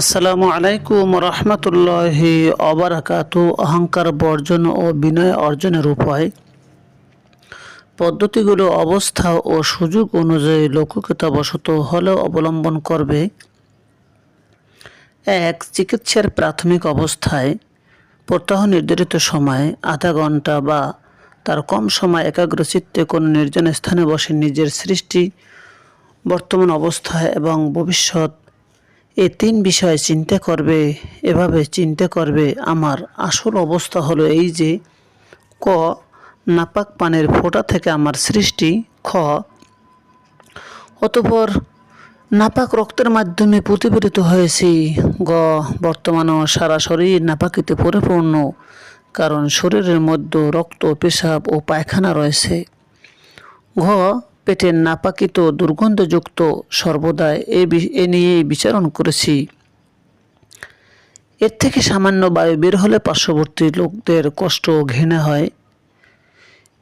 আসসালামু আলাইকুম রহমতুল্লাহি অবরাকাত। অহংকার, বর্জন ও বিনয় অর্জনের উপায়। পদ্ধতিগুলো, অবস্থা ও সুযোগ অনুযায়ী লৌকিকতাবশত হলেও অবলম্বন করবে। এক, চিকিৎসার প্রাথমিক অবস্থায় প্রত্যাহ নির্ধারিত সময়, আধা ঘণ্টা বা তার কম সময় একাগ্র চিত্তে কোনো নির্জন স্থানে বসে নিজের সৃষ্টি, বর্তমান অবস্থা এবং ভবিষ্যৎ এই তিন বিষয়ে চিন্তা করবে, এভাবে চিন্তা করবে। আমার আসল অবস্থা হলো এই যে, ক, নাপাক পানের ফোঁটা থেকে আমার সৃষ্টি, খ, অতপর নাপাক রক্তের মাধ্যমে প্রতিফলিত হয়েছি। গ বর্তমানেও সারা শরীর নাপাকিতে পরিপূর্ণ, কারণ শরীরের মধ্যে রক্ত, পেশাব ও পায়খানা রয়েছে। ঘ পেটের নাপাকিত, দুর্গন্ধযুক্ত সর্বদা এ নিয়ে বিচারণ করেছি। এর থেকে সামান্য বায়ু বের হলে পার্শ্ববর্তী লোকদের কষ্ট ঘৃণা হয়।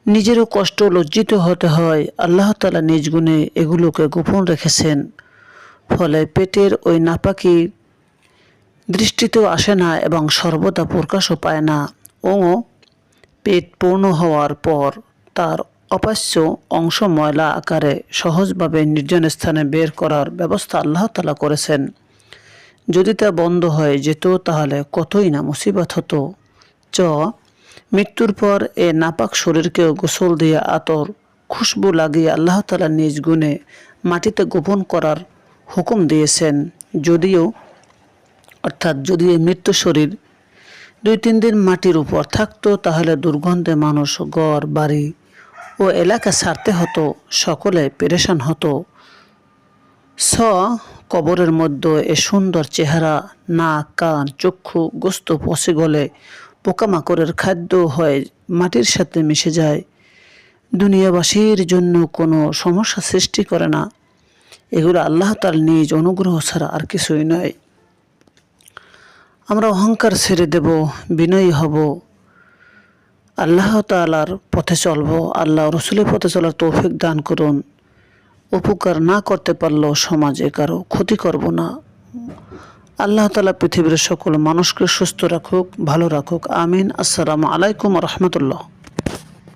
নিজেরও কষ্ট লজ্জিত হতে হয়। আল্লাহ তালা নিজ গুণে এগুলোকে গোপন রেখেছেন। ফলে পেটের ওই নাপাকি দৃষ্টিতেও আসে না এবং সর্বদা প্রকাশও পায় না। ও পেট পূর্ণ হওয়ার পর তার অপাস্য অংশ ময়লা আকারে সহজভাবে নির্জন স্থানে বের করার ব্যবস্থা আল্লাহ তালা করেছেন। যদি তা বন্ধ হয়ে যেত তাহলে কতই না মুসিবত হতো। চ, মৃত্যুর পর এ নাপাক শরীরকেও গোসল দিয়ে আতর, খুশবু লাগিয়ে আল্লাহ তালা নিজ গুণে মাটিতে গোপন করার হুকুম দিয়েছেন। যদিও, অর্থাৎ যদি এই মৃত্যু শরীর দুই তিন দিন মাটির উপর থাকতো তাহলে দুর্গন্ধে মানুষ গড় বাড়ি ও এলাকা ছাড়তে হতো, সকলে পেরেশান হতো। স কবরের মধ্যে এ সুন্দর চেহারা, নাক, কান, চক্ষু, গোস্ত পচে গলে, পোকামাকড়ের খাদ্য হয়, মাটির সাথে মিশে যায়। দুনিয়াবাসীর জন্য কোনো সমস্যা সৃষ্টি করে না। এগুলো আল্লাহ তার নিজ অনুগ্রহ ছাড়া আর কিছুই নয়। আমরা অহংকার ছেড়ে দেব, বিনয়ী হব। আল্লাহ তালার পথে চলব, আল্লাহ রসুলের পথে চলার তৌফিক দান করুন। উপকার না করতে পারলেও সমাজে কারও ক্ষতি করব না। আল্লাহ তালা পৃথিবীর সকল মানুষকে সুস্থ রাখুক, ভালো রাখুক। আমিন। আসসালামু আলাইকুম রহমতুল্লাহ।